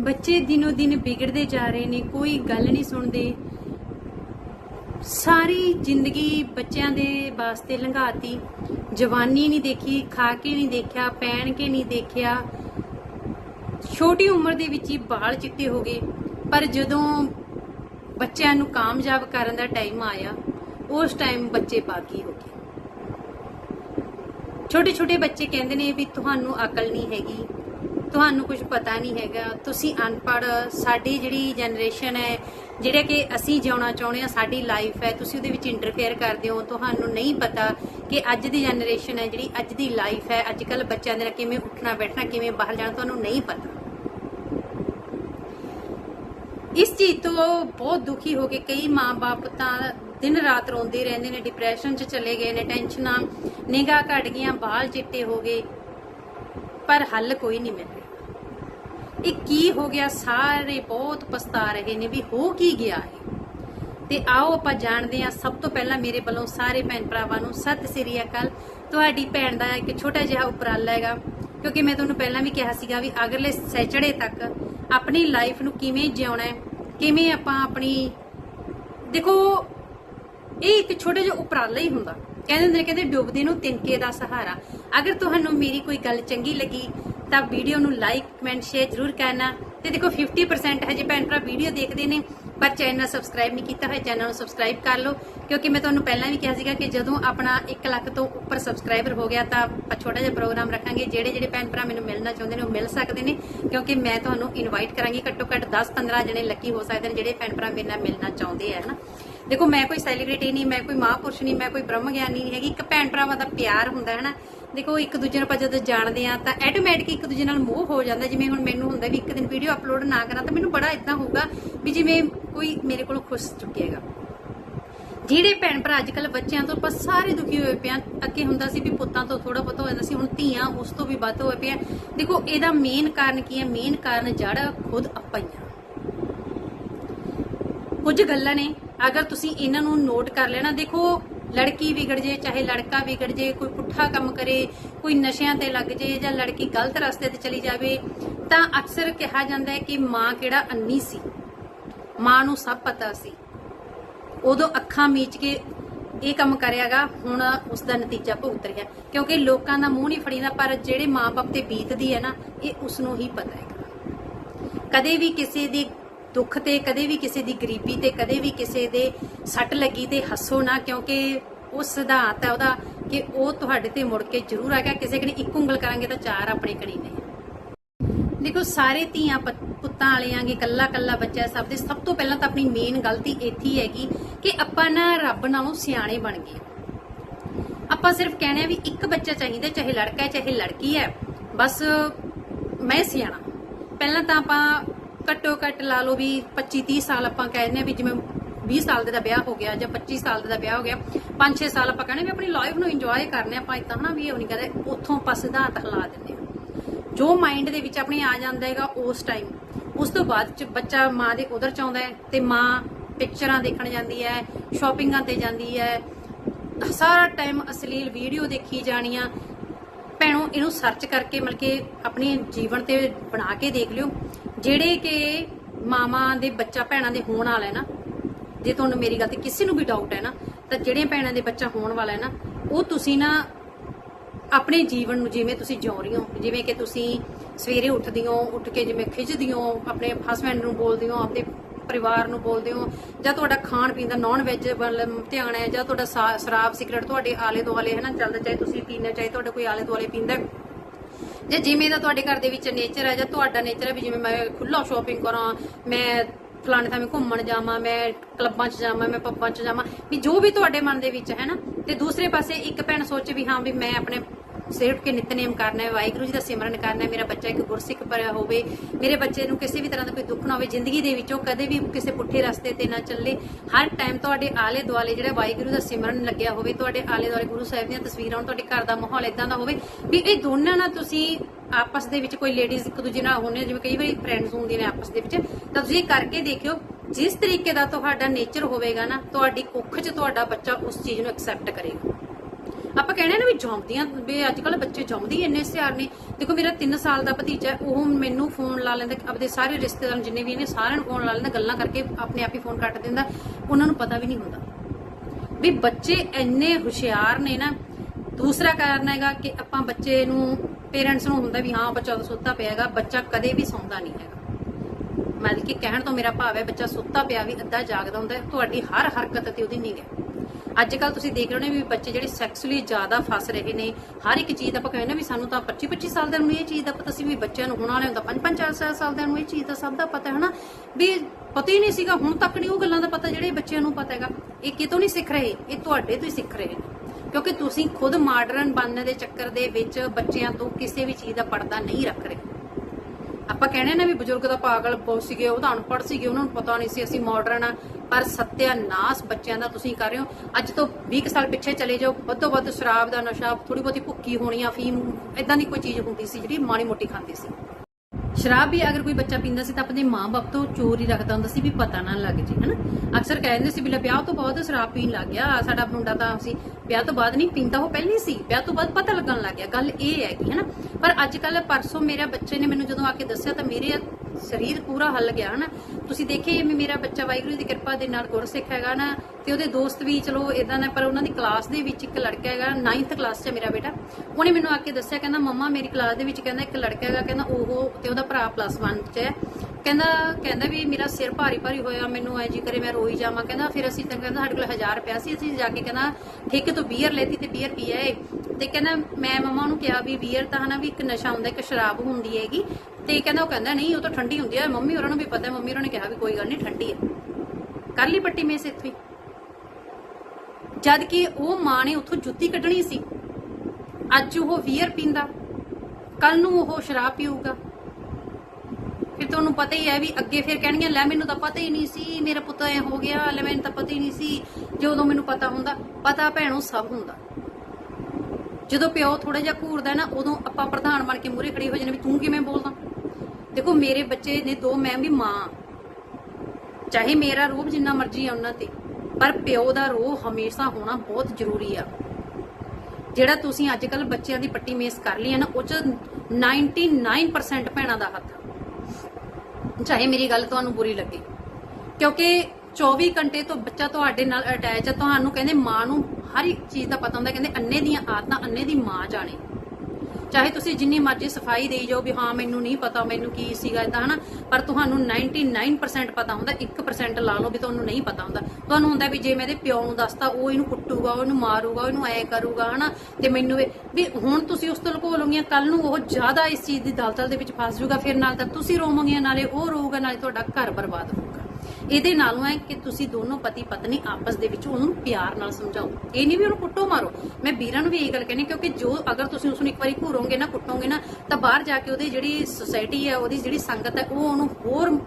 ਬੱਚੇ ਦਿਨੋ ਦਿਨ ਵਿਗੜਦੇ ਜਾ ਰਹੇ ਨੇ, ਕੋਈ ਗੱਲ ਨਹੀਂ ਸੁਣਦੇ। ਸਾਰੀ ਜ਼ਿੰਦਗੀ ਬੱਚਿਆਂ ਦੇ ਵਾਸਤੇ ਲੰਘਾਤੀ। ਜਵਾਨੀ ਨਹੀਂ ਦੇਖੀ, ਖਾ ਕੇ ਨਹੀਂ ਦੇਖਿਆ ਪਹਿਨ ਕੇ ਨਹੀਂ ਦੇਖਿਆ। ਛੋਟੀ ਉਮਰ ਦੇ ਵਿੱਚ ਹੀ ਬਾਲ ਚਿੱਟੇ ਹੋ ਗਏ। ਪਰ ਜਦੋਂ ਬੱਚਿਆਂ ਨੂੰ ਕਾਮਯਾਬ ਕਰਨ ਦਾ ਟਾਈਮ ਆਇਆ, ਉਸ ਟਾਈਮ ਬੱਚੇ ਬਾਗੀ ਹੋ ਗਏ। ਛੋਟੇ ਛੋਟੇ ਬੱਚੇ ਕਹਿੰਦੇ ਨੇ ਵੀ, ਤੁਹਾਨੂੰ ਅਕਲ ਨਹੀਂ ਹੈਗੀ। ਤੁਹਾਨੂੰ ਕੁਝ ਪਤਾ ਨਹੀਂ ਹੈਗਾ। ਤੁਸੀਂ ਅਨਪੜ੍ਹ, ਸਾਡੀ ਜਿਹੜੀ ਜਨਰੇਸ਼ਨ ਹੈ, ਜਿਹੜੇ ਕਿ ਅਸੀਂ ਜਿਉਣਾ ਚਾਹੁੰਦੇ ਆ ਸਾਡੀ ਲਾਈਫ ਹੈ, ਤੁਸੀਂ ਉਹਦੇ ਵਿੱਚ ਇੰਟਰਫੇਅਰ ਕਰਦੇ ਹੋ। ਤੁਹਾਨੂੰ ਨਹੀਂ ਪਤਾ ਕਿ ਅੱਜ ਦੀ ਜਨਰੇਸ਼ਨ ਹੈ, ਜਿਹੜੀ ਅੱਜ ਦੀ ਲਾਈਫ ਹੈ ਅੱਜ ਕੱਲ ਬੱਚਿਆਂ ਦੇ ਨਾਲ ਕਿਵੇਂ ਉੱਠਣਾ, ਬੈਠਣਾ, ਕਿਵੇਂ ਬਾਹਰ ਜਾਣਾ, ਤੁਹਾਨੂੰ ਨਹੀਂ ਪਤਾ। ਇਸ ਚੀਜ਼ ਤੋਂ ਬਹੁਤ ਦੁਖੀ ਹੋ ਕੇ ਕਈ ਮਾਪੇ ਤਾਂ ਦਿਨ ਰਾਤ ਰੋਂਦੇ ਰਹਿੰਦੇ ਨੇ ਡਿਪਰੈਸ਼ਨ 'ਚ ਚਲੇ ਗਏ ਨੇ ਟੈਨਸ਼ਨਾਂ ਨਿਗਾਹ ਘਟ ਗਈਆਂ ਬਾਲ ਚਿੱਟੇ ਹੋ ਗਏ, ਪਰ ਹੱਲ ਕੋਈ ਨਹੀਂ ਮਿਲ ਇਹ ਕੀ ਹੋ ਗਿਆ? ਸਾਰੇ ਬਹੁਤ ਪਛਤਾ ਰਹੇ ਨੇ ਵੀ ਹੋ ਕੀ ਗਿਆ ਹੈ ਤੇ ਆਓ ਆਪਾਂ ਜਾਣਦੇ ਹਾਂ, ਸਭ ਤੋਂ ਪਹਿਲਾਂ ਮੇਰੇ ਵੱਲੋਂ ਸਾਰੇ ਭੈਣ ਭਰਾਵਾਂ ਨੂੰ ਸਤਿ ਸ੍ਰੀ ਅਕਾਲ। ਤੁਹਾਡੀ ਭੈਣ ਦਾ ਇੱਕ ਛੋਟਾ ਜਿਹਾ ਉਪਰਾਲਾ ਹੈਗਾ, ਕਿਉਂਕਿ ਮੈਂ ਤੁਹਾਨੂੰ ਪਹਿਲਾਂ ਵੀ ਕਿਹਾ ਸੀਗਾ ਵੀ ਅਗਲੇ ਸੈਚਰਡੇ ਤੱਕ ਆਪਣੀ ਲਾਈਫ ਨੂੰ ਕਿਵੇਂ ਜਿਉਣਾ ਹੈ, ਕਿਵੇਂ ਆਪਾਂ ਆਪਣੀ, ਦੇਖੋ, ਇਹ ਇੱਕ ਛੋਟਾ ਜਿਹਾ ਉਪਰਾਲਾ ਹੀ ਹੁੰਦਾ। ਕਹਿੰਦੇ ਹੁੰਦੇ ਨੇ, ਕਹਿੰਦੇ ਡੁੱਬਦੇ ਨੂੰ ਤਿਨਕੇ ਦਾ ਸਹਾਰਾ। ਅਗਰ ਤੁਹਾਨੂੰ ਮੇਰੀ ਕੋਈ ਗੱਲ ਚੰਗੀ ਲੱਗੀ ਤਾਂ ਵੀਡੀਓ ਨੂੰ ਲਾਈਕ, ਕਮੈਂਟ, ਸ਼ੇਅਰ ਜ਼ਰੂਰ ਕਰਨਾ। ਤੇ ਦੇਖੋ 50% ਹਜੇ ਭੈਣ ਭਰਾ ਵੀਡੀਓ ਦੇਖਦੇ ਨੇ, ਪਰ ਚੈਨਲ ਸਬਸਕ੍ਰਾਈਬ ਨਹੀਂ ਕੀਤਾ ਹੋਇਆ, ਚੈਨਲ ਨੂੰ ਸਬਸਕ੍ਰਾਈਬ ਕਰ ਲਓ। ਕਿਉਂਕਿ ਮੈਂ ਤੁਹਾਨੂੰ ਪਹਿਲਾਂ ਵੀ ਕਿਹਾ ਸੀਗਾ ਕਿ ਜਦੋਂ ਆਪਣਾ 1 ਲੱਖ ਤੋਂ ਉੱਪਰ ਸਬਸਕ੍ਰਾਈਬਰ ਹੋ ਗਿਆ, ਤਾਂ ਆਪਾਂ ਛੋਟਾ ਜਿਹਾ ਪ੍ਰੋਗਰਾਮ ਰੱਖਾਂਗੇ। ਜਿਹੜੇ ਜਿਹੜੇ ਭੈਣ ਭਰਾ ਮੈਨੂੰ ਮਿਲਣਾ ਚਾਹੁੰਦੇ ਨੇ, ਉਹ ਮਿਲ ਸਕਦੇ ਨੇ। ਕਿਉਂਕਿ ਮੈਂ ਤੁਹਾਨੂੰ ਇਨਵਾਈਟ ਕਰਾਂਗੀ, ਘੱਟੋ ਘੱਟ 10-15 ਜਣੇ ਲੱਕੀ ਹੋ ਸਕਦੇ ਨੇ, ਜਿਹੜੇ ਭੈਣ ਭਰਾ ਮੇਰੇ ਨਾਲ ਮਿਲਣਾ ਚਾਹੁੰਦੇ ਆ, ਹਨਾ? ਦੇਖੋ, ਮੈਂ ਕੋਈ ਸੈਲੀਬ੍ਰਿਟੀ ਨਹੀਂ, ਮੈਂ ਕੋਈ ਮਹਾਂਪੁਰਸ਼ ਨਹੀਂ, ਮੈਂ ਕੋਈ ਬ੍ਰਹਮ ਗਿਆਨੀ ਨਹੀਂ ਹੈਗੀ। ਇੱਕ ਭੈਣ ਭਰਾਵਾਂ ਦਾ ਪਿਆਰ ਹੁੰਦਾ ਹੈ ਨਾ ਦੇਖੋ, ਇੱਕ ਦੂਜੇ ਨੂੰ ਆਪਾਂ ਜਦੋਂ ਜਾਣਦੇ ਆ ਤਾਂ ਆਟੋਮੈਟਿਕ ਇੱਕ ਦੂਜੇ ਨਾਲ ਮੋਹ ਹੋ ਜਾਂਦਾ। ਜਿਵੇਂ ਹੁਣ ਮੈਨੂੰ ਹੁੰਦਾ ਵੀ ਇੱਕ ਦਿਨ ਵੀਡੀਓ ਅਪਲੋਡ ਨਾ ਕਰਾਂ ਤਾਂ ਮੈਨੂੰ ਬੜਾ ਇਦਾਂ ਹੋਊਗਾ ਵੀ ਜਿਵੇਂ ਕੋਈ ਮੇਰੇ ਕੋਲੋਂ ਖੁਸ਼ ਚੁੱਕੇਗਾ ਜਿਹੜੇ ਭੈਣ ਭਰਾ ਅੱਜ ਕੱਲ ਬੱਚਿਆਂ ਤੋਂ ਆਪਾਂ ਸਾਰੇ ਦੁਖੀ ਹੋਏ ਪਿਆ ਅੱਗੇ ਹੁੰਦਾ ਸੀ ਵੀ ਪੁੱਤਾਂ ਤੋਂ ਥੋੜਾ ਬਹੁਤਾ ਹੋ ਜਾਂਦਾ ਸੀ, ਹੁਣ ਧੀਆਂ ਉਸ ਤੋਂ ਵੀ ਵੱਧ ਹੋਏ ਪਿਆ ਦੇਖੋ, ਇਹਦਾ ਮੇਨ ਕਾਰਨ ਕੀ ਹੈ? ਮੇਨ ਕਾਰਨ ਜੜ ਖੁਦ ਆਪਾਂ ਹੀ ਕੁਝ ਗੱਲਾਂ ਨੇ, ਅਗਰ ਤੁਸੀਂ ਇਹਨਾਂ ਨੂੰ ਨੋਟ ਕਰ ਲੈਣਾ, ਦੇਖੋ ਲੜਕੀ ਵਿਗੜ ਜੇ, ਚਾਹੇ ਲੜਕਾ ਵਿਗੜ ਜੇ, ਕੋਈ ਪੁੱਠਾ ਕੰਮ ਕਰੇ, ਕੋਈ ਨਸ਼ਿਆਂ ਤੇ ਲੱਗ ਜੇ ਜਾਂ ਲੜਕੀ ਗਲਤ ਰਸਤੇ ਤੇ ਚਲੀ ਜਾਵੇ, ਤਾਂ ਅਕਸਰ ਕਿਹਾ ਜਾਂਦਾ ਹੈ ਕਿ ਮਾਂ ਕਿਹੜਾ ਅੰਨੀ ਸੀ? ਮਾਂ ਨੂੰ ਸਭ ਪਤਾ ਸੀ। ਉਦੋਂ ਅੱਖਾਂ ਮੀਚ ਕੇ ਇਹ ਕੰਮ ਕਰਿਆਗਾ, ਹੁਣ ਉਸ ਦਾ ਨਤੀਜਾ ਭੁਗਤ ਰਿਹਾ। ਕਿਉਂਕਿ ਲੋਕਾਂ ਦਾ ਮੂੰਹ ਨਹੀਂ ਫੜੀਦਾ, ਪਰ ਜਿਹੜੇ ਮਾਪੇ ਤੇ ਬੀਤਦੀ ਹੈ ਨਾ, ਇਹ ਉਸ ਨੂੰ ਹੀ ਪਤਾ ਹੈਗਾ। ਕਦੇ ਵੀ ਕਿਸੇ ਦੀ ਦੁੱਖ ਤੇ ਕਦੇ ਵੀ ਕਿਸੇ ਦੀ ਗਰੀਬੀ ਤੇ, ਕਦੇ ਵੀ ਕਿਸੇ ਦੇ ਸੱਟ ਲੱਗੀ ਤੇ ਹੱਸੋ ਨਾ, ਕਿਉਂਕਿ ਉਹ ਸਿਧਾਂਤ ਹੈ ਉਹਦਾ ਕਿ ਉਹ ਤੁਹਾਡੇ ਤੇ ਮੁੜ ਕੇ ਜ਼ਰੂਰ ਆਏਗਾ ਕਿਸੇ ਕਣੀ ਇੱਕ ਉਂਗਲ ਕਰਾਂਗੇ ਤਾਂ ਚਾਰ ਆਪਣੇ ਕਣੀ ਨੇ। ਦੇਖੋ, ਸਾਰੇ ਧੀਆਂ ਪ- ਪੁੱਤਾਂ ਵਾਲਿਆਂਗੇ ਕੱਲਾ ਕੱਲਾ ਬੱਚਾ ਸਭ ਦੇ, ਸਭ ਤੋਂ ਪਹਿਲਾਂ ਤਾਂ ਆਪਣੀ ਮੇਨ ਗਲਤੀ ਇੱਥੇ ਹੈਗੀ ਕਿ ਆਪਾਂ ਨਾ ਰੱਬ ਨਾਲੋਂ ਸਿਆਣੇ ਬਣ ਗਏ ਆਪਾਂ ਸਿਰਫ ਕਹਿੰਦੇ ਆ ਵੀ ਇੱਕ ਬੱਚਾ ਚਾਹੀਦਾ, ਚਾਹੇ ਲੜਕਾ ਹੈ, ਚਾਹੇ ਲੜਕੀ ਹੈ, ਬਸ ਮੈਂ ਸਿਆਣਾ। ਪਹਿਲਾਂ ਤਾਂ ਆਪਾਂ ਘੱਟੋ ਘੱਟ ਲਾ ਲਓ ਵੀ 25 30 ਸਾਲ ਆਪਾਂ ਕਹਿੰਦੇ ਆ ਵੀ ਜਿਵੇਂ 20 ਸਾਲ ਦੇ ਦਾ ਵਿਆਹ ਹੋ ਗਿਆ ਜਾਂ 25 ਸਾਲ ਦੇ ਦਾ ਵਿਆਹ ਹੋ ਗਿਆ 5-6 ਸਾਲ ਆਪਾਂ ਕਹਿੰਦੇ ਵੀ ਆਪਣੀ ਲਾਈਫ ਨੂੰ ਇੰਜੋਏ ਕਰਨੇ ਆਪਾਂ ਇਦਾਂ ਨਾ ਵੀ ਉਹ ਨਹੀਂ ਕਰਦੇ ਉੱਥੋਂ ਆਪਾਂ ਸਿਧਾਂਤ ਹਿਲਾ ਦਿੰਦੇ ਆ ਜੋ ਮਾਈਂਡ ਦੇ ਵਿੱਚ ਆਪਣੇ ਆ ਜਾਂਦਾ ਹੈਗਾ ਉਸ ਟਾਈਮ ਉਸ ਤੋਂ ਬਾਅਦ ਚ ਬੱਚਾ ਮਾਂ ਦੇ ਉਧਰ ਚ ਆਉਂਦਾ ਹੈ ਤੇ ਮਾਂ ਪਿਕਚਰਾਂ ਦੇਖਣ ਜਾਂਦੀ ਹੈ ਸ਼ਾਪਿੰਗਾਂ ਤੇ ਜਾਂਦੀ ਹੈ। ਸਾਰਾ ਟਾਈਮ ਅਸ਼ਲੀਲ ਵੀਡੀਓ ਦੇਖੀ ਜਾਣੀਆਂ ਭੈਣੋ, ਇਹਨੂੰ ਸਰਚ ਕਰਕੇ ਮਤਲਬ ਕਿ ਆਪਣੇ ਜੀਵਨ ਤੇ ਬਣਾ ਕੇ ਦੇਖ ਲਿਓ। ਜਿਹੜੇ ਕਿ ਮਾਵਾਂ ਦੇ ਬੱਚਾ ਭੈਣਾਂ ਦੇ ਹੋਣ ਵਾਲਾ ਹੈ ਨਾ, ਜੇ ਤੁਹਾਨੂੰ ਮੇਰੀ ਗੱਲ ਤੇ ਕਿਸੇ ਨੂੰ ਵੀ ਡਾਊਟ ਹੈ ਨਾ, ਤਾਂ ਜਿਹੜੀਆਂ ਭੈਣਾਂ ਦੇ ਬੱਚਾ ਹੋਣ ਵਾਲਾ ਹੈ ਨਾ, ਉਹ ਤੁਸੀਂ ਨਾ ਆਪਣੇ ਜੀਵਨ ਨੂੰ ਜਿਵੇਂ ਤੁਸੀਂ ਜਿਉ ਰਹੀ ਹੋ, ਜਿਵੇਂ ਕਿ ਤੁਸੀਂ ਸਵੇਰੇ ਉੱਠਦੀ ਹੋ, ਉੱਠ ਕੇ ਜਿਵੇਂ ਖਿੱਚਦੀ ਹੋ, ਆਪਣੇ ਹਸਬੰਡ ਨੂੰ ਬੋਲਦੇ ਹੋ, ਆਪਣੇ ਪਰਿਵਾਰ ਨੂੰ ਬੋਲਦੇ ਹੋ, ਜਾਂ ਤੁਹਾਡਾ ਖਾਣ ਪੀਣ ਦਾ ਨਾਨ ਵੈਜ ਵੱਲ ਧਿਆਨ ਹੈ, ਜਾਂ ਤੁਹਾਡਾ ਸ਼ਰਾਬ, ਸਿਗਰਟ ਤੁਹਾਡੇ ਆਲੇ ਦੁਆਲੇ ਹੈ ਨਾ, ਚੱਲਦਾ ਚਾਹੇ ਤੁਸੀਂ ਪੀਣਾ ਚਾਹੇ ਤੁਹਾਡਾ ਕੋਈ ਆਲੇ ਦੁਆਲੇ ਪੀਂਦਾ ਜੇ ਜਿਵੇਂ ਦਾ ਤੁਹਾਡੇ ਘਰ ਦੇ ਵਿੱਚ ਨੇਚਰ ਹੈ ਜਾਂ ਤੁਹਾਡਾ ਨੇਚਰ ਹੈ ਵੀ ਜਿਵੇਂ ਮੈਂ ਖੁੱਲਾ ਸ਼ਾਪਿੰਗ ਕਰਾਂ, ਮੈਂ ਫਲਾਣੇ ਥਾਂ ਘੁੰਮਣ ਜਾਵਾਂ, ਮੈਂ ਕਲੱਬਾਂ 'ਚ ਜਾਵਾਂ, ਮੈਂ ਪੱਬਾਂ 'ਚ ਜਾਵਾਂ, ਵੀ ਜੋ ਵੀ ਤੁਹਾਡੇ ਮਨ ਦੇ ਵਿੱਚ ਹੈ ਨਾ, ਤੇ ਦੂਸਰੇ ਪਾਸੇ ਇੱਕ ਭੈਣ ਸੋਚੇ ਵੀ ਹਾਂ ਵੀ ਮੈਂ ਆਪਣੇ ਸਿਰਫ ਕੇ ਨਿਤਨੇਮ ਕਰਨਾ ਹੈ, ਵਾਹਿਗੁਰੂ ਜੀ ਦਾ ਸਿਮਰਨ ਕਰਨਾ ਹੈ, ਮੇਰਾ ਬੱਚਾ ਇੱਕ ਗੁਰਸਿੱਖ ਭਰਿਆ ਹੋਵੇ, ਮੇਰੇ ਬੱਚੇ ਨੂੰ ਕਿਸੇ ਵੀ ਤਰ੍ਹਾਂ ਦਾ ਕੋਈ ਦੁੱਖ ਨਾ ਹੋਵੇ, ਜ਼ਿੰਦਗੀ ਦੇ ਵਿੱਚੋਂ ਕਦੇ ਵੀ ਕਿਸੇ ਪੁੱਠੇ ਰਸਤੇ ਤੇ ਨਾ ਚੱਲੇ। ਹਰ ਟਾਈਮ ਤੁਹਾਡੇ ਆਲੇ ਦੁਆਲੇ ਜਿਹੜਾ ਵਾਹਿਗੁਰੂ ਦਾ ਸਿਮਰਨ ਲੱਗਿਆ ਹੋਵੇ, ਤੁਹਾਡੇ ਆਲੇ ਦੁਆਲੇ ਗੁਰੂ ਸਾਹਿਬ ਦੀਆਂ ਤਸਵੀਰਾਂ ਹੋਣ, ਤੁਹਾਡੇ ਘਰ ਦਾ ਮਾਹੌਲ ਇਦਾਂ ਦਾ ਹੋਵੇ ਵੀ ਇਹ ਦੋਨਾਂ ਨਾਲ ਤੁਸੀਂ ਆਪਸ ਦੇ ਵਿੱਚ ਕੋਈ ਲੇਡੀਜ਼ ਇੱਕ ਦੂਜੇ ਨਾਲ ਹੋਣੇ ਜਿਵੇਂ ਕਈ ਵਾਰੀ ਫਰੈਂਡਸ ਹੁੰਦੇ ਨੇ ਆਪਸ ਦੇ ਵਿੱਚ, ਤਾਂ ਤੁਸੀਂ ਇਹ ਕਰਕੇ ਦੇਖਿਓ, ਜਿਸ ਤਰੀਕੇ ਦਾ ਤੁਹਾਡਾ ਨੇਚਰ ਹੋਵੇਗਾ ਨਾ, ਤੁਹਾਡੀ ਕੁੱਖ 'ਚ ਤੁਹਾਡਾ ਬੱਚਾ ਉਸ ਚੀਜ਼ ਨੂੰ ਐਕਸੈਪਟ ਕਰੇਗਾ। ਆਪਾਂ ਕਹਿੰਦੇ ਨਾ ਵੀ ਜੰਮਦੀਆਂ ਵੀ ਅੱਜ ਕੱਲ ਬੱਚੇ ਜੰਮਦੇ ਇੰਨੇ ਸਿਆਰ ਨੇ। ਦੇਖੋ ਮੇਰਾ 3 ਸਾਲ ਦਾ ਭਤੀਜਾ ਉਹ ਮੈਨੂੰ ਫੋਨ ਲਾ ਲੈਂਦਾ ਆਪਣੇ ਸਾਰੇ ਰਿਸ਼ਤੇਦਾਰ, ਜਿੰਨੇ ਵੀ ਨੇ ਸਾਰਿਆਂ ਨੂੰ ਫੋਨ ਲਾ ਲੈਂਦਾ, ਗੱਲਾਂ ਕਰਕੇ ਆਪਣੇ ਆਪ ਹੀ ਫੋਨ ਕੱਟ ਦਿੰਦਾ। ਉਹਨਾਂ ਨੂੰ ਪਤਾ ਵੀ ਨਹੀਂ ਹੁੰਦਾ। ਵੀ ਬੱਚੇ ਇੰਨੇ ਹੁਸ਼ਿਆਰ ਨੇ ਨਾ, ਦੂਸਰਾ ਕਾਰਨ ਹੈਗਾ ਕਿ ਆਪਾਂ ਬੱਚੇ ਨੂੰ ਪੇਰੈਂਟਸ ਨੂੰ ਹੁੰਦਾ ਵੀ ਹਾਂ, ਬੱਚਾ ਸੁੱਤਾ ਪਿਆ ਹੈਗਾ, ਬੱਚਾ ਕਦੇ ਵੀ ਸੌਂਦਾ ਨਹੀਂ ਹੈਗਾ। ਮਤਲਬ ਕਿ ਕਹਿਣ ਤੋਂ ਮੇਰਾ ਭਾਵ ਹੈ, ਬੱਚਾ ਸੁੱਤਾ ਪਿਆ ਵੀ ਅੱਧਾ ਜਾਗਦਾ ਹੁੰਦਾ, ਤੁਹਾਡੀ ਹਰ ਹਰਕਤ ਤੇ ਉਹਦੀ ਨਿਗਾਹ। ਅੱਜ ਕੱਲ ਤੁਸੀਂ ਦੇਖ ਰਹੇ ਹੋ ਵੀ ਬੱਚੇ ਜਿਹੜੇ ਸੈਕਸੁਅਲੀ ਜ਼ਿਆਦਾ ਫਸ ਰਹੇ ਨੇ, ਹਰ ਇੱਕ ਚੀਜ਼ ਦਾ ਆਪਾਂ ਕਹਿੰਦੇ ਵੀ ਸਾਨੂੰ ਤਾਂ 25 25 ਸਾਲ ਦੇ ਨੂੰ ਇਹ ਚੀਜ਼ ਦਾ ਪਤਾ ਸੀ ਵੀ ਬੱਚਿਆਂ ਨੂੰ ਹੁਣ ਵਾਲੇ ਹੁੰਦਾ 5 5 4 ਸਾਲ ਦੇ ਨੂੰ ਇਹ ਚੀਜ਼ ਦਾ ਸਭ ਦਾ ਪਤਾ ਹੈ ਨਾ ਵੀ ਪਤਾ ਹੀ ਨਹੀਂ ਸੀਗਾ, ਹੁਣ ਤੱਕ ਨਹੀਂ ਉਹ ਗੱਲਾਂ ਦਾ ਪਤਾ ਜਿਹੜੇ ਬੱਚਿਆਂ ਨੂੰ ਪਤਾ ਹੈਗਾ। ਇਹ ਕਿਤੋਂ ਨਹੀਂ ਸਿੱਖ ਰਹੇ, ਇਹ ਤੁਹਾਡੇ ਤੋਂ ਹੀ ਸਿੱਖ ਰਹੇ ਨੇ। ਕਿਉਂਕਿ ਤੁਸੀਂ ਖੁਦ ਮਾਡਰਨ ਬਣਨ ਦੇ ਚੱਕਰ ਦੇ ਵਿੱਚ ਬੱਚਿਆਂ ਤੋਂ ਕਿਸੇ ਵੀ ਚੀਜ਼ ਦਾ ਪਰਦਾ ਨਹੀਂ ਰੱਖ ਰਹੇ। ਆਪਾਂ ਕਹਿੰਦੇ ਨਾ ਵੀ ਬਜ਼ੁਰਗ ਦਾ ਪਾਗਲ ਬਹੁਤ ਸੀਗੇ, ਉਹ ਤਾਂ ਅਨਪੜ੍ਹ ਸੀਗੇ, ਉਹਨਾਂ ਨੂੰ ਪਤਾ ਨਹੀਂ ਸੀ ਅਸੀਂ ਮਾਡਰਨ ਆ। ਪਰ ਸੱਤਿਆਨਾਸ਼ ਬੱਚਿਆਂ ਦਾ ਤੁਸੀਂ ਕਰ ਰਹੇ ਹੋ। ਅੱਜ ਤੋਂ 20 ਕੁ ਸਾਲ ਪਿੱਛੇ ਚਲੇ ਜਾਓ, ਵੱਧੋ ਵੱਧ ਸ਼ਰਾਬ ਦਾ ਨਸ਼ਾ ਥੋੜੀ ਬਹੁਤੀ ਭੁੱਕੀ ਹੋਣੀ ਆ ਫੀਮ ਇਦਾਂ ਦੀ ਕੋਈ ਚੀਜ਼ ਹੁੰਦੀ ਸੀ ਜਿਹੜੀ ਮਾੜੀ ਮੋਟੀ ਖਾਂਦੀ ਸੀ। ਸ਼ਰਾਬ ਵੀ ਅਗਰ ਕੋਈ ਬੱਚਾ ਪੀਂਦਾ ਸੀ ਤਾਂ ਆਪਣੇ ਮਾਂ-ਬਾਪ ਤੋਂ ਚੋਰੀ ਰੱਖਦਾ ਹੁੰਦਾ ਸੀ ਵੀ ਪਤਾ ਨਾ ਲੱਗ ਜੇ, ਹਨਾ? ਅਕਸਰ ਕਹਿੰਦੇ ਸੀ ਵੀ ਲੈ ਵਿਆਹ ਤੋਂ ਬਾਅਦ ਸ਼ਰਾਬ ਪੀਣ ਲੱਗ ਗਿਆ ਸਾਡਾ ਮੁੰਡਾ ਤਾਂ ਸੀ ਵਿਆਹ ਤੋਂ ਬਾਅਦ ਨਹੀਂ ਪੀਂਦਾ, ਉਹ ਪਹਿਲਾਂ ਸੀ। ਵਿਆਹ ਤੋਂ ਬਾਅਦ ਪਤਾ ਲੱਗਣ ਲੱਗ ਗਿਆ, ਗੱਲ ਇਹ ਹੈ ਕਿ ਹਨਾ? ਪਰ ਅੱਜ ਕੱਲ ਪਰਸੋਂ ਮੇਰੇ ਬੱਚੇ ਨੇ ਮੈਨੂੰ ਜਦੋਂ ਆ ਕੇ ਦੱਸਿਆ ਤਾਂ ਮੇਰੇ ਸਰੀਰ ਪੂਰਾ ਹੱਲ ਗਿਆ ਹਨਾ ਤੁਸੀਂ ਦੇਖਿਆ ਵੀ ਮੇਰਾ ਬੱਚਾ ਵਾਹਿਗੁਰੂ ਦੀ ਕਿਰਪਾ ਦੇ ਨਾਲ ਗੁਰਸਿੱਖ ਹੈਗਾ ਨਾ, ਤੇ ਉਹਦੇ ਦੋਸਤ ਵੀ ਚਲੋ ਇਦਾਂ ਨੇ ਪਰ ਉਹਨਾਂ ਦੀ ਕਲਾਸ ਦੇ ਵਿੱਚ ਇੱਕ ਲੜਕਾ ਹੈਗਾ 9th ਕਲਾਸ 'ਚ ਮੇਰਾ ਬੇਟਾ। ਉਹਨੇ ਮੈਨੂੰ ਆ ਕੇ ਦੱਸਿਆ, ਕਹਿੰਦਾ, ਮੰਮਾ, ਮੇਰੀ ਕਲਾਸ ਦੇ ਵਿੱਚ ਕਹਿੰਦਾ ਇੱਕ ਲੜਕਾ ਹੈਗਾ, ਕਹਿੰਦਾ, ਉਹ, ਤੇ ਉਹਦਾ ਭਰਾ ਪਲੱਸ 1 'ਚ ਹੈ। ਕਹਿੰਦਾ ਕਹਿੰਦਾ ਵੀ ਮੇਰਾ ਸਿਰ ਭਾਰੀ ਭਾਰੀ ਹੋਇਆ, ਮੈਨੂੰ ਐ ਜੀ ਕਰੇ ਮੈਂ ਰੋਈ ਜਾਵਾਂ। ਕਹਿੰਦਾ, ਫਿਰ ਅਸੀਂ ਤਾਂ ਕਹਿੰਦਾ ਸਾਡੇ ਕੋਲ 1000 ਰੁਪਿਆ ਸੀ, ਅਸੀਂ ਜਾ ਕੇ ਕਹਿੰਦਾ, ਠੇਕੇ ਤੋਂ ਬੀਅਰ ਲੈਤੀ ਤੇ ਬੀਅਰ ਪੀ ਆਏ। ਤੇ ਕਹਿੰਦਾ, ਮੈਂ ਮੰਮਾ ਨੂੰ ਕਿਹਾ ਵੀ ਬੀਅਰ ਤਾਂ ਹਨਾ ਵੀ ਇੱਕ ਨਸ਼ਾ ਹੁੰਦਾ, ਇੱਕ ਸ਼ਰਾਬ ਹੁੰਦੀ ਹੈਗੀ। ਤੇ ਕਹਿੰਦਾ, ਉਹ ਕਹਿੰਦਾ, ਨਹੀਂ, ਉਹ ਤਾਂ ਠੰਡੀ ਹੁੰਦੀ ਹੈ ਮੰਮੀ ਉਹਨਾਂ ਨੂੰ ਵੀ ਪਤਾ ਹੈ, ਮੰਮੀ ਉਹਨਾਂ ਨੇ ਕਿਹਾ ਵੀ ਕੋਈ ਗੱਲ ਨਹੀਂ, ਠੰਡੀ ਹੈ ਕਰ ਲਈ ਪੱਟੀ ਮੇਸ ਇੱਥੇ ਹੀ। ਜਦ ਕਿ ਉਹ ਮਾਂ ਨੇ ਉੱਥੋਂ ਜੁੱਤੀ ਕੱਢਣੀ ਸੀ। ਅੱਜ ਉਹ ਬੀਅਰ ਪੀਂਦਾ। ਕੱਲ ਨੂੰ ਉਹ ਸ਼ਰਾਬ ਪੀਊਗਾ। ਫਿਰ ਤੁਹਾਨੂੰ ਪਤਾ ਹੀ ਹੈ ਵੀ ਅੱਗੇ ਫਿਰ ਕਹਿਣਗੀਆਂ, ਲੈ ਮੈਨੂੰ ਤਾਂ ਪਤਾ ਹੀ ਨਹੀਂ ਸੀ, ਮੇਰਾ ਪੁੱਤ ਐ ਹੋ ਗਿਆ, ਲੈ ਮੈਨੂੰ ਤਾਂ ਪਤਾ ਹੀ ਨਹੀਂ ਸੀ, ਜਦੋਂ ਮੈਨੂੰ ਪਤਾ ਹੁੰਦਾ, ਪਤਾ ਭੈਣੋ ਸਭ ਹੁੰਦਾ। ਜਦੋਂ ਪਿਓ ਥੋੜਾ ਜਿਹਾ ਘੂਰਦਾ ਨਾ, ਉਦੋਂ ਆਪਾਂ ਪ੍ਰਧਾਨ ਬਣ ਕੇ ਮੂਹਰੇ ਖੜੀ ਹੋ ਜਾਂਦੇ ਵੀ ਤੂੰ ਕਿਵੇਂ ਬੋਲਦਾ? ਦੇਖੋ, ਮੇਰੇ ਬੱਚੇ ਨੇ ਦੋ, ਮੈਂ ਵੀ ਮਾਂ ਚਾਹੇ ਮੇਰਾ ਰੋਬ ਜਿੰਨਾ ਮਰਜ਼ੀ ਆ ਉਹਨਾਂ ਤੇ, ਪਰ ਪਿਓ ਦਾ ਰੋਹ ਹਮੇਸ਼ਾ ਹੋਣਾ ਬਹੁਤ ਜ਼ਰੂਰੀ ਆ। ਜਿਹੜਾ ਤੁਸੀਂ ਅੱਜ ਕੱਲ ਬੱਚਿਆਂ ਦੀ ਪੱਟੀ ਮੇਸ ਕਰ ਲਈ ਹੈ ਨਾ, ਉਹ ਚ 99% ਭੈਣਾਂ ਦਾ ਹੱਥ ਚਾਹੇ ਮੇਰੀ ਗੱਲ ਤੁਹਾਨੂੰ ਬੁਰੀ ਲੱਗੇ। ਕਿਉਂਕਿ 24 ਘੰਟੇ ਤੋਂ ਬੱਚਾ ਤੁਹਾਡੇ ਨਾਲ ਅਟੈਚ ਹੈ ਤੁਹਾਨੂੰ ਕਹਿੰਦੇ ਮਾਂ ਨੂੰ ਹਰ ਇੱਕ ਚੀਜ਼ ਦਾ ਪਤਾ ਹੁੰਦਾ, ਕਹਿੰਦੇ ਅੰਨੇ ਦੀਆਂ ਆਦਤਾਂ, ਅੰਨੇ ਦੀ ਮਾਂ ਜਾਣੇ। ਚਾਹੇ ਤੁਸੀਂ ਜਿੰਨੀ ਮਰਜ਼ੀ ਸਫ਼ਾਈ ਦੇਈ ਜਾਓ ਵੀ ਹਾਂ, ਮੈਨੂੰ ਨਹੀਂ ਪਤਾ, ਮੈਨੂੰ ਕੀ ਸੀਗਾ ਇਦਾਂ ਹਨਾ? ਪਰ ਤੁਹਾਨੂੰ 99% ਪਤਾ ਹੁੰਦਾ 1% ਲਾ ਲਓ ਵੀ ਤੁਹਾਨੂੰ ਨਹੀਂ ਪਤਾ ਹੁੰਦਾ। ਤੁਹਾਨੂੰ ਹੁੰਦਾ ਵੀ ਜੇ ਮੈਂ ਇਹਦੇ ਪਿਓ ਨੂੰ ਦੱਸਤਾ, ਉਹ ਇਹਨੂੰ ਕੁੱਟੂਗਾ ਉਹ ਇਹਨੂੰ ਮਾਰੂਗਾ ਇਹਨੂੰ ਐ ਕਰੂਗਾ, ਹਨਾ? ਤੇ ਮੈਨੂੰ ਵੀ- ਹੁਣ ਤੁਸੀਂ ਉਸ ਤੋਂ ਲੁਕੋ ਲਓਗੀਆਂ ਕੱਲ ਨੂੰ ਉਹ ਜ਼ਿਆਦਾ ਇਸ ਚੀਜ਼ ਦੀ ਦਲਦਲ ਦੇ ਵਿੱਚ ਫਸ ਜਾਊਗਾ, ਫਿਰ ਨਾਲ ਤਾਂ ਤੁਸੀਂ ਰੋਵੋਗੇ ਨਾਲੇ ਉਹ ਰੋਊਗਾ, ਨਾਲੇ ਤੁਹਾਡਾ ਘਰ ਬਰਬਾਦ ਹੋਊਗਾ। ਇਹਦੇ ਨਾਲੋਂ ਹੈ ਕਿ ਤੁਸੀਂ ਦੋਨੋਂ ਪਤੀ ਪਤਨੀ ਆਪਸ ਦੇ ਵਿੱਚ ਉਹਨੂੰ ਪਿਆਰ ਨਾਲ ਸਮਝਾਓ। ਇਹ ਨਹੀਂ ਵੀ ਉਹਨੂੰ ਕੁੱਟੋ ਮਾਰੋ। ਮੈਂ ਵੀਰਾਂ ਨੂੰ ਵੀ ਇਹ ਗੱਲ ਕਹਿੰਦੀ ਕਿਉਂਕਿ ਜੋ ਅਗਰ ਤੁਸੀਂ ਉਸ ਨੂੰ ਇੱਕ ਵਾਰੀ ਘੂਰੋਗੇ ਨਾ, ਕੁੱਟੋਗੇ ਨਾ, ਤਾਂ ਬਾਹਰ ਜਾ ਕੇ ਉਹਦੀ ਜਿਹੜੀ ਸੁਸਾਇਟੀ ਹੈ, ਉਹਦੀ ਜਿਹੜੀ ਸੰਗਤ ਹੈ, ਉਹ ਉਹਨੂੰ ਹੋਰ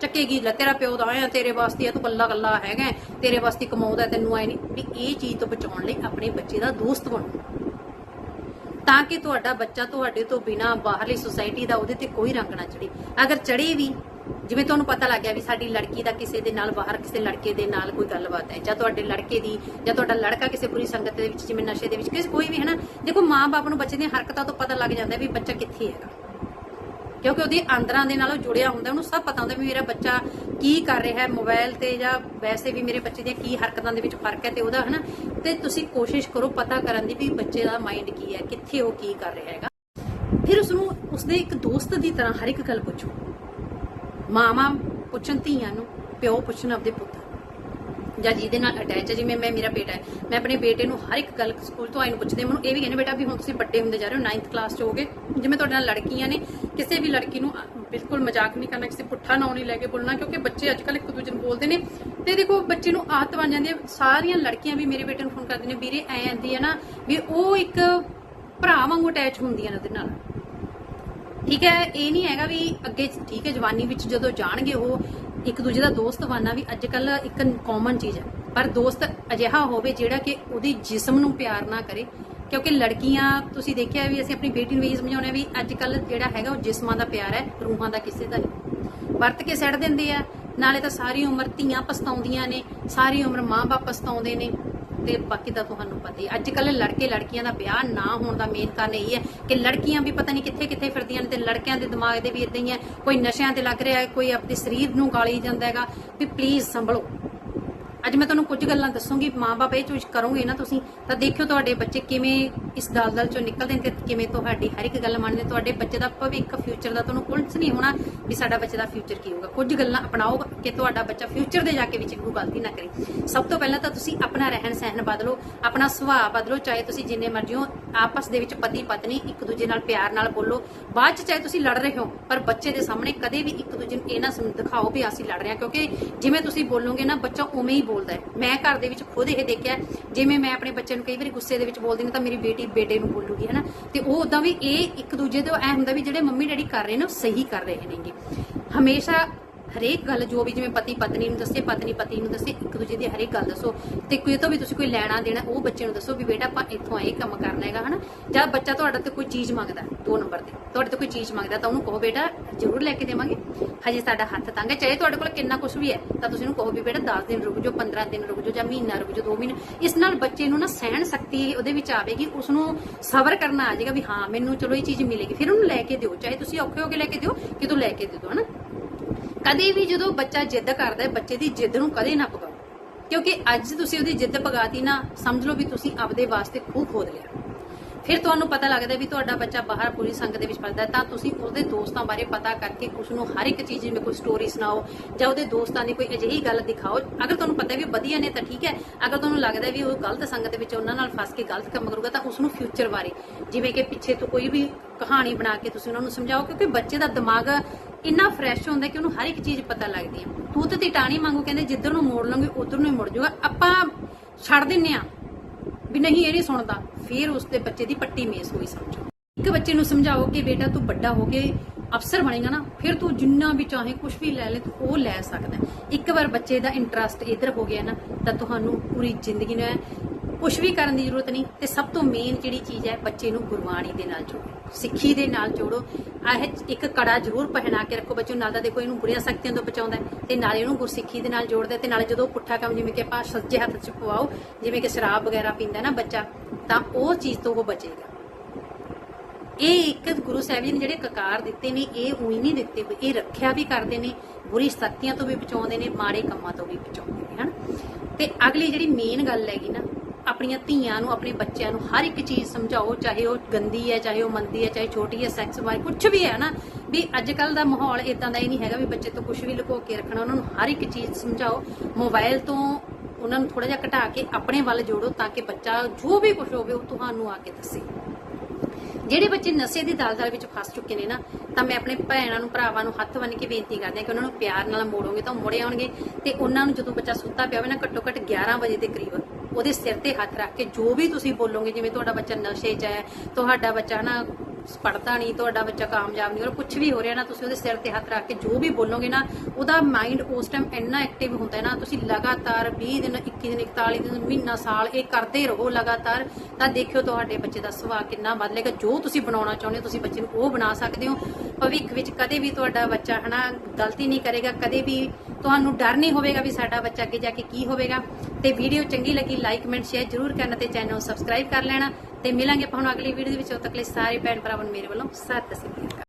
ਚੱਕੇਗੀ। ਲੈ, ਤੇਰਾ ਪਿਓ ਦਾ ਆਇਆ, ਤੇਰੇ ਵਾਸਤੇ ਆ ਤੂੰ ਕੱਲਾ ਕੱਲਾ ਹੈਗਾ ਤੇਰੇ ਵਾਸਤੇ ਕਮਾਉਂਦਾ ਤੈਨੂੰ ਆਏ ਨਹੀਂ। ਵੀ ਇਹ ਚੀਜ਼ ਤੋਂ ਬਚਾਉਣ ਲਈ ਆਪਣੇ ਬੱਚੇ ਦਾ ਦੋਸਤ ਬਣੋ। ਤਾਂ ਕਿ ਤੁਹਾਡਾ ਬੱਚਾ ਤੁਹਾਡੇ ਤੋਂ ਬਿਨਾ ਬਾਹਰਲੀ ਸੁਸਾਇਟੀ ਦਾ ਉਹਦੇ ਤੇ ਕੋਈ ਰੰਗ ਨਾ ਚੜੇ ਅਗਰ ਚੜੇ ਵੀ ਜਿਵੇਂ ਤੁਹਾਨੂੰ ਪਤਾ ਲੱਗ ਗਿਆ ਵੀ ਸਾਡੀ ਲੜਕੀ ਦਾ ਕਿਸੇ ਦੇ ਨਾਲ ਬਾਹਰ, ਕਿਸੇ ਲੜਕੇ ਦੇ ਨਾਲ ਕੋਈ ਗੱਲਬਾਤ ਹੈ, ਜਾਂ ਤੁਹਾਡੇ ਲੜਕੇ ਦੀ, ਜਾਂ ਤੁਹਾਡਾ ਲੜਕਾ ਕਿਸੇ ਬੁਰੀ ਸੰਗਤ ਦੇ ਵਿੱਚ, ਜਿਵੇਂ ਨਸ਼ੇ ਦੇ ਵਿੱਚ, ਕਿਸੇ, ਕੋਈ ਵੀ ਹੈ ਨਾ, ਦੇਖੋ ਮਾਂ-ਬਾਪ ਨੂੰ ਬੱਚੇ ਦੀਆਂ ਹਰਕਤਾਂ ਤੋਂ ਪਤਾ ਲੱਗ ਜਾਂਦਾ ਵੀ ਬੱਚਾ ਕਿੱਥੇ ਹੈਗਾ। ਕਿਉਂਕਿ ਉਹਦੇ ਅੰਦਰਾਂ ਦੇ ਨਾਲ ਉਹ ਜੁੜਿਆ ਹੁੰਦਾ, ਉਹਨੂੰ ਸਭ ਪਤਾ ਹੁੰਦਾ ਵੀ ਮੇਰਾ ਬੱਚਾ ਕੀ ਕਰ ਰਿਹਾ ਹੈ ਮੋਬਾਈਲ ਤੇ ਜਾਂ ਵੈਸੇ ਵੀ ਮੇਰੇ ਬੱਚੇ ਦੀਆਂ ਕੀ ਹਰਕਤਾਂ ਦੇ ਵਿੱਚ ਫ਼ਰਕ ਹੈ ਤੇ ਉਹਦਾ ਹਨਾ ਤੇ ਤੁਸੀਂ ਕੋਸ਼ਿਸ਼ ਕਰੋ ਪਤਾ ਕਰਨ ਦੀ ਵੀ ਬੱਚੇ ਦਾ ਮਾਈਂਡ ਕੀ ਹੈ, ਕਿੱਥੇ ਉਹ ਕੀ ਕਰ ਰਿਹਾ ਹੈਗਾ। ਫਿਰ ਉਸ ਨੂੰ ਉਸਦੇ ਇੱਕ ਦੋਸਤ ਦੀ ਤਰ੍ਹਾਂ ਹਰ ਇੱਕ ਗੱਲ ਪੁੱਛੋ। ਮਾਮਾ ਪੁੱਛਣ ਧੀਆਂ ਨੂੰ, ਪਿਓ ਪੁੱਛਣ ਆਪਦੇ ਪੁੱਤ ਜਾਂ ਜਿਹਦੇ ਨਾਲ ਅਟੈਚ ਹੈ ਜਿਵੇਂ ਮੈਂ, ਮੇਰਾ ਬੇਟਾ ਹੈ। ਮੈਂ ਆਪਣੇ ਬੇਟੇ ਨੂੰ ਹਰ ਇੱਕ ਗੱਲ ਸਕੂਲ ਤੋਂ ਆਈ ਪੁੱਛਦੇ ਮੈਨੂੰ ਇਹ ਵੀ ਕਹਿੰਦੇ, ਬੇਟਾ, ਵੀ ਹੁਣ ਤੁਸੀਂ ਵੱਡੇ ਹੁੰਦੇ ਜਾ ਰਹੇ ਹੋ 9th ਕਲਾਸ 'ਚ ਹੋਗੇ ਜਿਵੇਂ ਤੁਹਾਡੇ ਨਾਲ ਲੜਕੀਆਂ ਨੇ, ਕਿਸੇ ਵੀ ਲੜਕੀ ਨੂੰ ਬਿਲਕੁਲ ਮਜ਼ਾਕ ਨਹੀਂ ਕਰਨਾ, ਕਿਸੇ ਪੁੱਠਾ ਨਾਂ ਨਹੀਂ ਲੈ ਕੇ ਬੋਲਣਾ, ਕਿਉਂਕਿ ਬੱਚੇ ਅੱਜ ਕੱਲ ਇੱਕ ਦੂਜੇ ਨੂੰ ਬੋਲਦੇ ਨੇ। ਤੇ ਦੇਖੋ, ਬੱਚੇ ਨੂੰ ਆਦਤ ਬਣ ਜਾਂਦੀ ਹੈ। ਸਾਰੀਆਂ ਲੜਕੀਆਂ ਵੀ ਮੇਰੇ ਬੇਟੇ ਨੂੰ ਫੋਨ ਕਰਦੀਆਂ ਨੇ, ਵੀਰੇ, ਐ ਆਂਦੀ ਹੈ ਨਾ, ਵੀ ਉਹ ਇੱਕ ਭਰਾ ਵਾਂਗੂ ਅਟੈਚ ਹੁੰਦੀਆਂ ਨੇ ਉਹਦੇ ਨਾਲ। ਠੀਕ ਹੈ, ਇਹ ਨਹੀਂ ਹੈਗਾ ਵੀ ਅੱਗੇ ਠੀਕ ਹੈ, ਜਵਾਨੀ ਵਿੱਚ ਜਦੋਂ ਜਾਣਗੇ ਉਹ ਇੱਕ ਦੂਜੇ ਦਾ ਦੋਸਤ ਬਣਨਾ ਵੀ ਅੱਜ ਕੱਲ ਇੱਕ ਕਾਮਨ ਚੀਜ਼ ਹੈ। ਪਰ ਦੋਸਤ ਅਜਿਹਾ ਹੋਵੇ ਜਿਹੜਾ ਕਿ ਉਹਦੀ ਜਿਸਮ ਨੂੰ ਪਿਆਰ ਨਾ ਕਰੇ। ਕਿਉਂਕਿ ਲੜਕੀਆਂ, ਤੁਸੀਂ ਦੇਖਿਆ ਵੀ ਅਸੀਂ ਆਪਣੀ ਬੇਟੀ ਨੂੰ ਵੀ ਇਹ ਸਮਝਾਉਂਦੇ ਹਾਂ ਵੀ ਅੱਜ ਕੱਲ ਜਿਹੜਾ ਹੈਗਾ ਉਹ ਜਿਸਮਾਂ ਦਾ ਪਿਆਰ ਹੈ, ਰੂਹਾਂ ਦਾ ਕਿਸੇ ਦਾ ਨਹੀਂ। ਵਰਤ ਕੇ ਸੜ ਦਿੰਦੇ ਆ। ਨਾਲੇ ਤਾਂ ਸਾਰੀ ਉਮਰ ਧੀਆਂ ਪਛਤਾਉਂਦੀਆਂ ਨੇ, ਸਾਰੀ ਉਮਰ ਮਾਂ-ਬਾਪ ਪਛਤਾਉਂਦੇ ਨੇ। ਤੇ ਬਾਕੀ ਤਾਂ ਤੁਹਾਨੂੰ ਪਤਾ ਹੀ ਅੱਜ ਕੱਲ ਲੜਕੇ ਲੜਕੀਆਂ ਦਾ ਵਿਆਹ ਨਾ ਹੋਣ ਦਾ ਮੇਨ ਕਾਰਨ ਇਹ ਹੈ ਕਿ ਲੜਕੀਆਂ ਵੀ ਪਤਾ ਨਹੀਂ ਕਿੱਥੇ ਕਿੱਥੇ ਫਿਰਦੀਆਂ ਨੇ ਤੇ ਲੜਕਿਆਂ ਦੇ ਦਿਮਾਗ ਦੇ ਵੀ ਇਦਾਂ ਹੀ ਹੈ। ਕੋਈ ਨਸ਼ਿਆਂ ਤੇ ਲੱਗ ਰਿਹਾ ਹੈ, ਕੋਈ ਆਪਣੇ ਸਰੀਰ ਨੂੰ ਗਾਲੀ ਜਾਂਦਾ ਹੈਗਾ ਵੀ ਪਲੀਜ਼ ਸੰਭਲੋ। ਅੱਜ ਮੈਂ ਤੁਹਾਨੂੰ ਕੁਝ ਗੱਲਾਂ ਦੱਸੂਗੀ, ਮਾਂ-ਬਾਪ ਇਹ ਚੂਜ਼ ਕਰੋਗੇ ਨਾ ਤੁਸੀਂ ਤਾਂ ਦੇਖਿਓ ਤੁਹਾਡੇ ਬੱਚੇ ਕਿਵੇਂ ਇਸ ਦਲਦਲ ਚੋਂ ਨਿਕਲਦੇ ਨੇ ਤੇ ਕਿਵੇਂ ਤੁਹਾਡੀ ਹਰ ਇੱਕ ਗੱਲ ਮੰਨਦੇ ਤੁਹਾਡੇ ਬੱਚੇ ਦਾ ਭਵਿੱਖ ਫਿਊਚਰ ਦਾ ਤੁਹਾਨੂੰ ਕੁਝ ਨਹੀਂ ਹੋਣਾ ਵੀ ਸਾਡਾ ਬੱਚੇ ਦਾ ਫਿਊਚਰ ਕੀ ਹੋਊਗਾ। ਕੁਝ ਗੱਲਾਂ ਅਪਣਾਓ ਕਿ ਤੁਹਾਡਾ ਬੱਚਾ ਫਿਊਚਰ ਦੇ ਜਾ ਕੇ ਵਿੱਚ ਕੋਈ ਗਲਤੀ ਨਾ ਕਰੇ। ਸਭ ਤੋਂ ਪਹਿਲਾਂ ਤਾਂ ਤੁਸੀਂ ਆਪਣਾ ਰਹਿਣ ਸਹਿਣ ਬਦਲੋ, ਆਪਣਾ ਸੁਭਾਅ ਬਦਲੋ, ਚਾਹੇ ਤੁਸੀਂ ਜਿੰਨੇ ਮਰਜ਼ੀ ਹੋ, ਆਪਸ ਦੇ ਵਿੱਚ ਪਤੀ ਪਤਨੀ ਇੱਕ ਦੂਜੇ ਨਾਲ ਪਿਆਰ ਨਾਲ ਬੋਲੋ। ਬਾਅਦ ਚ ਚਾਹੇ ਤੁਸੀਂ ਲੜ ਰਹੇ ਹੋ, ਪਰ ਬੱਚੇ ਦੇ ਸਾਹਮਣੇ ਕਦੇ ਵੀ ਇੱਕ ਦੂਜੇ ਨੂੰ ਇਹ ਨਾ ਦਿਖਾਓ ਵੀ ਅਸੀਂ ਲੜ ਰਹੇ ਹਾਂ। ਕਿਉਂਕਿ ਜਿਵੇਂ ਤੁਸੀਂ ਬੋਲੋਗੇ ਨਾ, ਬੱਚਾ ਉਵੇਂ ਹੀ ਬੋਲਦਾ ਹੈ। ਮੈਂ ਘਰ ਦੇ ਵਿੱਚ ਖੁਦ ਇਹ ਦੇਖਿਆ ਜਿਵੇਂ ਮੈਂ ਆਪਣੇ ਬੱਚੇ ਨੂੰ ਕਈ ਵਾਰੀ ਗੁੱਸੇ ਦੇ ਵਿੱਚ ਬੋਲਦੀ ਹਾਂ, ਤਾਂ ਮੇਰੀ ਬੇਟੀ ਬੇਟੇ ਨੂੰ ਬੋਲੂਗੀ, ਹਨਾ? ਤੇ ਉਹ ਉਦਾਂ ਵੀ ਇਹ ਇੱਕ ਦੂਜੇ ਤੋਂ ਐ ਹੁੰਦਾ ਵੀ ਜਿਹੜੇ ਮੰਮੀ ਡੈਡੀ ਕਰ ਰਹੇ ਨੇ, ਉਹ ਸਹੀ ਕਰ ਰਹੇ ਨੇਗੇ। ਹਮੇਸ਼ਾ ਹਰੇਕ ਗੱਲ ਜੋ ਵੀ ਜਿਵੇਂ ਪਤੀ ਪਤਨੀ ਨੂੰ ਦੱਸੇ, ਪਤਨੀ ਪਤੀ ਨੂੰ ਦੱਸੇ, ਇੱਕ ਦੂਜੇ ਦੀ ਹਰੇਕ ਗੱਲ ਦੱਸੋ। ਤੇ ਕੋਈ ਤੋਂ ਵੀ ਤੁਸੀਂ ਕੋਈ ਲੈਣਾ ਦੇਣਾ, ਉਹ ਬੱਚੇ ਨੂੰ ਦੱਸੋ ਵੀ ਬੇਟਾ ਆਪਾਂ ਇੱਥੋਂ ਇਹ ਕੰਮ ਕਰਨਾ ਹੈਗਾ, ਹਨਾ? ਜਦ ਬੱਚਾ ਤੁਹਾਡਾ ਤੇ ਕੋਈ ਚੀਜ਼ ਮੰਗਦਾ, ਦੋ ਨੰਬਰ ਤੇ। ਤੁਹਾਡੇ ਤੋਂ ਕੋਈ ਚੀਜ਼ ਮੰਗਦਾ, ਤਾਂ ਉਹਨੂੰ ਕਹੋ, ਬੇਟਾ, ਜ਼ਰੂਰ ਲੈ ਕੇ ਦੇਵਾਂਗੇ। ਹਜੇ ਸਾਡਾ ਹੱਥ ਤੰਗ ਹੈ। ਚਾਹੇ ਤੁਹਾਡੇ ਕੋਲ ਕਿੰਨਾ ਕੁਝ ਵੀ ਹੈ, ਤਾਂ ਤੁਸੀਂ ਉਹਨੂੰ ਕਹੋ ਵੀ, ਬੇਟਾ 10 ਦਿਨ ਰੁਕ ਜਾਓ 15 ਦਿਨ ਰੁਕ ਜਾਓ, ਜਾਂ ਮਹੀਨਾ ਰੁਕ ਜਾਓ 2 ਮਹੀਨੇ। ਇਸ ਨਾਲ ਬੱਚੇ ਨੂੰ ਨਾ ਸਹਿਣ ਸ਼ਕਤੀ ਉਹਦੇ ਵਿੱਚ ਆਵੇਗੀ, ਉਸ ਨੂੰ ਸਬਰ ਕਰਨਾ ਆ ਜਾਏਗਾ ਵੀ ਹਾਂ, ਮੈਨੂੰ ਚਲੋ ਇਹ ਚੀਜ਼ ਮਿਲੇਗੀ। ਫਿਰ ਉਹਨੂੰ ਲੈ ਕੇ ਦਿਓ, ਚਾਹੇ ਤੁਸੀਂ ਔਖੇ ਹੋ ਕੇ ਲੈ ਕੇ ਦਿਓ, ਕਿ ਤੂੰ ਲੈ ਕੇ ਦੇ ਦਿਓ, ਹਨਾ? ਕਦੇ ਵੀ ਜਦੋਂ ਬੱਚਾ ਜਿੱਦ ਕਰਦਾ ਹੈ, ਬੱਚੇ ਦੀ ਜਿੱਦ ਨੂੰ ਕਦੇ ਨਾ ਪਗਾਓ ਕਿਉਂਕਿ ਅੱਜ ਤੁਸੀਂ ਉਹਦੀ ਜਿੱਦ ਪਗਾਤੀ ਨਾ, ਸਮਝ ਲਓ ਵੀ ਤੁਸੀਂ ਆਪਦੇ ਵਾਸਤੇ ਖੂਹ ਖੋਦ ਲਿਆ। ਫਿਰ ਤੁਹਾਨੂੰ ਪਤਾ ਲੱਗਦਾ ਵੀ ਤੁਹਾਡਾ ਬੱਚਾ ਬਾਹਰ ਪੂਰੀ ਸੰਗਤ ਦੇ ਵਿੱਚ ਫਸਦਾ ਤਾਂ ਤੁਸੀਂ ਉਹਦੇ ਦੋਸਤਾਂ ਬਾਰੇ ਪਤਾ ਕਰਕੇ ਉਸ ਨੂੰ ਹਰ ਇੱਕ ਚੀਜ਼ ਜਿਵੇਂ ਕੋਈ ਸਟੋਰੀ ਸੁਣਾਓ ਜਾਂ ਉਹਦੇ ਦੋਸਤਾਂ ਦੀ ਕੋਈ ਅਜਿਹੀ ਗੱਲ ਦਿਖਾਓ। ਅਗਰ ਤੁਹਾਨੂੰ ਪਤਾ ਵੀ ਵਧੀਆ ਨੇ ਤਾਂ ਠੀਕ ਹੈ, ਅਗਰ ਤੁਹਾਨੂੰ ਲੱਗਦਾ ਵੀ ਉਹ ਗਲਤ ਸੰਗਤ ਵਿੱਚ ਉਹਨਾਂ ਨਾਲ ਫਸ ਕੇ ਗਲਤ ਕੰਮ ਕਰੂਗਾ ਤਾਂ ਉਸ ਨੂੰ ਫਿਊਚਰ ਬਾਰੇ, ਜਿਵੇਂ ਕਿ ਪਿੱਛੇ ਤੋਂ ਕੋਈ ਵੀ ਕਹਾਣੀ ਬਣਾ ਕੇ ਤੁਸੀਂ ਉਹਨਾਂ ਨੂੰ ਸਮਝਾਓ, ਕਿਉਂਕਿ ਬੱਚੇ ਦਾ ਦਿਮਾਗ ਇੰਨਾ ਫਰੈਸ਼ ਹੁੰਦਾ ਕਿ ਉਹਨੂੰ ਹਰ ਇੱਕ ਚੀਜ਼ ਪਤਾ ਲੱਗਦੀ ਹੈ। ਤੂਤ ਦੀ ਟਾਣੀ ਵਾਂਗੂ ਕਹਿੰਦੇ, ਜਿੱਧਰ ਨੂੰ ਮੋੜ ਲਓਗੇ, ਉਧਰ ਨੂੰ ਹੀ ਮੁੜ ਜਾਊਗਾ। ਆਪਾਂ ਛੱਡ ਦਿੰਨੇ ਆ ਵੀ ਨਹੀਂ, ਇਹ ਨਹੀਂ ਸੁਣਦਾ। ਫਿਰ ਉਸ ਦੇ ਬੱਚੇ ਦੀ ਪੱਟੀ ਮੇਸ ਹੋਈ, ਸਮਝੋ। ਇੱਕ ਬੱਚੇ ਨੂੰ ਸਮਝਾਓ ਕਿ ਬੇਟਾ ਤੂੰ ਵੱਡਾ ਹੋ ਕੇ ਅਫਸਰ ਬਣੇਗਾ ਨਾ, ਫਿਰ ਤੂੰ ਜਿੰਨਾ ਵੀ ਚਾਹੇ ਕੁਝ ਵੀ ਲੈ ਲੈ, ਤੂੰ ਉਹ ਲੈ ਸਕਦਾ ਇੱਕ ਵਾਰ ਬੱਚੇ ਦਾ ਇੰਟਰਸਟ ਇਧਰ ਹੋ ਗਿਆ ਨਾ, ਤਾਂ ਤੁਹਾਨੂੰ ਪੂਰੀ ਜ਼ਿੰਦਗੀ ਨੂੰ ਕੁਝ ਵੀ ਕਰਨ ਦੀ ਜ਼ਰੂਰਤ ਨਹੀਂ ਤੇ ਸਭ ਤੋਂ ਮੇਨ ਜਿਹੜੀ ਚੀਜ਼ ਹੈ ਬੱਚੇ ਨੂੰ ਗੁਰਬਾਣੀ ਦੇ ਨਾਲ ਜੋੜੋ, ਸਿੱਖੀ ਦੇ ਨਾਲ ਜੋੜੋ। ਇਹ ਇੱਕ ਕੜਾ ਜ਼ਰੂਰ ਪਹਿਨਾ ਕੇ ਰੱਖੋ ਬੱਚੋ ਨੂੰ ਨਾਲ ਤਾਂ ਦੇਖੋ ਇਹਨੂੰ ਬੁਰੀਆਂ ਸ਼ਕਤੀਆਂ ਤੋਂ ਬਚਾਉਂਦਾ ਹੈ ਤੇ ਨਾਲੇ ਇਹਨੂੰ ਗੁਰਸਿੱਖੀ ਦੇ ਨਾਲ ਜੋੜਦਾ ਹੈ ਤੇ ਨਾਲੇ ਜਦੋਂ ਪੁੱਠਾ ਕੰਮ ਜਿਵੇਂ ਕਿ ਆਪਾਂ ਸੱਜੇ ਹੱਥ 'ਚ ਪਵਾਓ, ਜਿਵੇਂ ਕਿ ਸ਼ਰਾਬ ਵਗੈਰਾ ਪੀਂਦਾ ਨਾ ਬੱਚਾ, ਤਾਂ ਉਹ ਚੀਜ਼ ਤੋਂ ਉਹ ਬਚੇਗਾ। ਇਹ ਇੱਕ ਗੁਰੂ ਸਾਹਿਬ ਜੀ ਨੇ ਜਿਹੜੇ ਕਕਾਰ ਦਿੱਤੇ ਨੇ, ਇਹ ਉਹੀ ਨਹੀਂ ਦਿੱਤੇ ਹੋਏ ਇਹ ਰੱਖਿਆ ਵੀ ਕਰਦੇ ਨੇ, ਬੁਰੀ ਸ਼ਕਤੀਆਂ ਤੋਂ ਵੀ ਬਚਾਉਂਦੇ ਨੇ, ਮਾੜੇ ਕੰਮਾਂ ਤੋਂ ਵੀ ਬਚਾਉਂਦੇ ਨੇ, ਹਨ? ਤੇ ਅਗਲੀ ਜਿਹੜੀ ਮੇਨ ਗੱਲ ਹੈਗੀ ਨਾ ਆਪਣੀਆਂ ਧੀਆਂ ਨੂੰ, ਆਪਣੇ ਬੱਚਿਆਂ ਨੂੰ ਹਰ ਇੱਕ ਚੀਜ਼ ਸਮਝਾਓ, ਚਾਹੇ ਉਹ ਗੰਦੀ ਹੈ, ਚਾਹੇ ਉਹ ਮੰਦੀ ਹੈ, ਚਾਹੇ ਛੋਟੀ ਹੈ ਸੈਕਸ ਬਾਰੇ ਕੁਝ ਵੀ ਹੈ ਨਾ, ਵੀ ਅੱਜ ਕੱਲ ਦਾ ਮਾਹੌਲ ਇਦਾਂ ਦਾ ਹੀ ਨਹੀਂ ਹੈਗਾ ਵੀ ਬੱਚੇ ਤੋਂ ਕੁਝ ਵੀ ਲੁਕੋ ਕੇ ਰੱਖਣਾ, ਉਹਨਾਂ ਨੂੰ ਹਰ ਇੱਕ ਚੀਜ਼ ਸਮਝਾਓ। ਮੋਬਾਈਲ ਤੋਂ ਉਹਨਾਂ ਨੂੰ ਥੋੜਾ ਜਿਹਾ ਘਟਾ ਕੇ ਆਪਣੇ ਵੱਲ ਜੋੜੋ ਤਾਂ ਕਿ ਬੱਚਾ ਜੋ ਵੀ ਕੁਝ ਹੋਵੇ ਉਹ ਤੁਹਾਨੂੰ ਆ ਕੇ ਦੱਸੇ। ਜਿਹੜੇ ਬੱਚੇ ਨਸ਼ੇ ਦੀ ਦਲਦਲ ਵਿੱਚ ਫਸ ਚੁੱਕੇ ਨੇ ਨਾ, ਤਾਂ ਮੈਂ ਆਪਣੇ ਭੈਣਾਂ ਨੂੰ, ਭਰਾਵਾਂ ਨੂੰ ਹੱਥ ਬੰਨ੍ਹ ਕੇ ਬੇਨਤੀ ਕਰਦੀ ਹਾਂ ਕਿ ਉਹਨਾਂ ਨੂੰ ਪਿਆਰ ਨਾਲ ਮੋੜੋਗੇ ਤਾਂ ਉਹ ਮੁੜੇ ਆਉਣਗੇ ਤੇ ਉਹਨਾਂ ਨੂੰ ਜਦੋਂ ਬੱਚਾ ਸੁੱਤਾ ਪਿਆ ਹੋਵੇ ਨਾ ਘੱਟੋ ਘੱਟ 11 ਵਜੇ ਦੇ ਕਰੀਬ ਉਹਦੇ ਸਿਰ ਤੇ ਹੱਥ ਰੱਖ ਕੇ ਜੋ ਵੀ ਤੁਸੀਂ ਬੋਲੋਗੇ, ਜਿਵੇਂ ਤੁਹਾਡਾ ਬੱਚਾ ਨਸ਼ੇ 'ਚ ਹੈ, ਤੁਹਾਡਾ ਬੱਚਾ ਨਾ ਪੜਦਾ ਨਹੀਂ, ਤੁਹਾਡਾ ਬੱਚਾ ਕਾਮਯਾਬ ਨਹੀਂ ਹੋ ਰਿਹਾ ਕੁਝ ਵੀ ਹੋ ਰਿਹਾ ਨਾ, ਤੁਸੀਂ ਉਹਦੇ ਸਿਰ ਤੇ ਹੱਥ ਰੱਖ ਕੇ ਜੋ ਵੀ ਬੋਲੋਗੇ ਨਾ, ਉਹਦਾ ਮਾਈਂਡ ਉਸ ਟਾਈਮ ਇੰਨਾ ਐਕਟਿਵ ਹੁੰਦਾ ਹੈ ਨਾ, ਤੁਸੀਂ ਲਗਾਤਾਰ 20 ਦਿਨ 21 ਦਿਨ 41 ਦਿਨ, ਮਹੀਨਾ, ਸਾਲ ਇਹ ਕਰਦੇ ਰਹੋ ਲਗਾਤਾਰ, ਤਾਂ ਦੇਖਿਓ ਤੁਹਾਡੇ ਬੱਚੇ ਦਾ ਸੁਭਾਅ ਕਿੰਨਾ ਬਦਲੇਗਾ, ਜੋ ਤੁਸੀਂ ਬਣਾਉਣਾ ਚਾਹੁੰਦੇ ਹੋ, ਤੁਸੀਂ ਬੱਚੇ ਨੂੰ ਉਹ ਬਣਾ ਸਕਦੇ ਹੋ। ਭਵਿੱਖ ਵਿੱਚ ਕਦੇ ਵੀ ਤੁਹਾਡਾ ਬੱਚਾ ਹਨਾ, ਗਲਤੀ ਨਹੀਂ ਕਰੇਗਾ, ਕਦੇ ਵੀ ਤੁਹਾਨੂੰ ਡਰ ਨਹੀਂ ਹੋਵੇਗਾ ਵੀ ਸਾਡਾ ਬੱਚਾ ਅੱਗੇ ਜਾ ਕੇ ਕੀ ਹੋਵੇਗਾ। ਤੇ ਵੀਡੀਓ ਚੰਗੀ ਲੱਗੀ ਲਾਈਕ ਕਮੈਂਟ ਸ਼ੇਅਰ ਜਰੂਰ ਕਰਨਾ ਤੇ ਚੈਨਲ ਨੂੰ ਸਬਸਕ੍ਰਾਈਬ ਕਰ ਲੈਣਾ। ਤੇ ਮਿਲਾਂਗੇ ਆਪਾਂ ਹੁਣ ਅਗਲੀ ਵੀਡੀਓ ਦੇ ਵਿੱਚ। ਉਦੋਂ ਤੱਕ ਲਈ ਸਾਰੇ ਭੈਣ ਭਰਾਵਾਂ ਨੂੰ ਮੇਰੇ ਵੱਲੋਂ ਸਤਿ ਸ੍ਰੀ ਅਕਾਲ।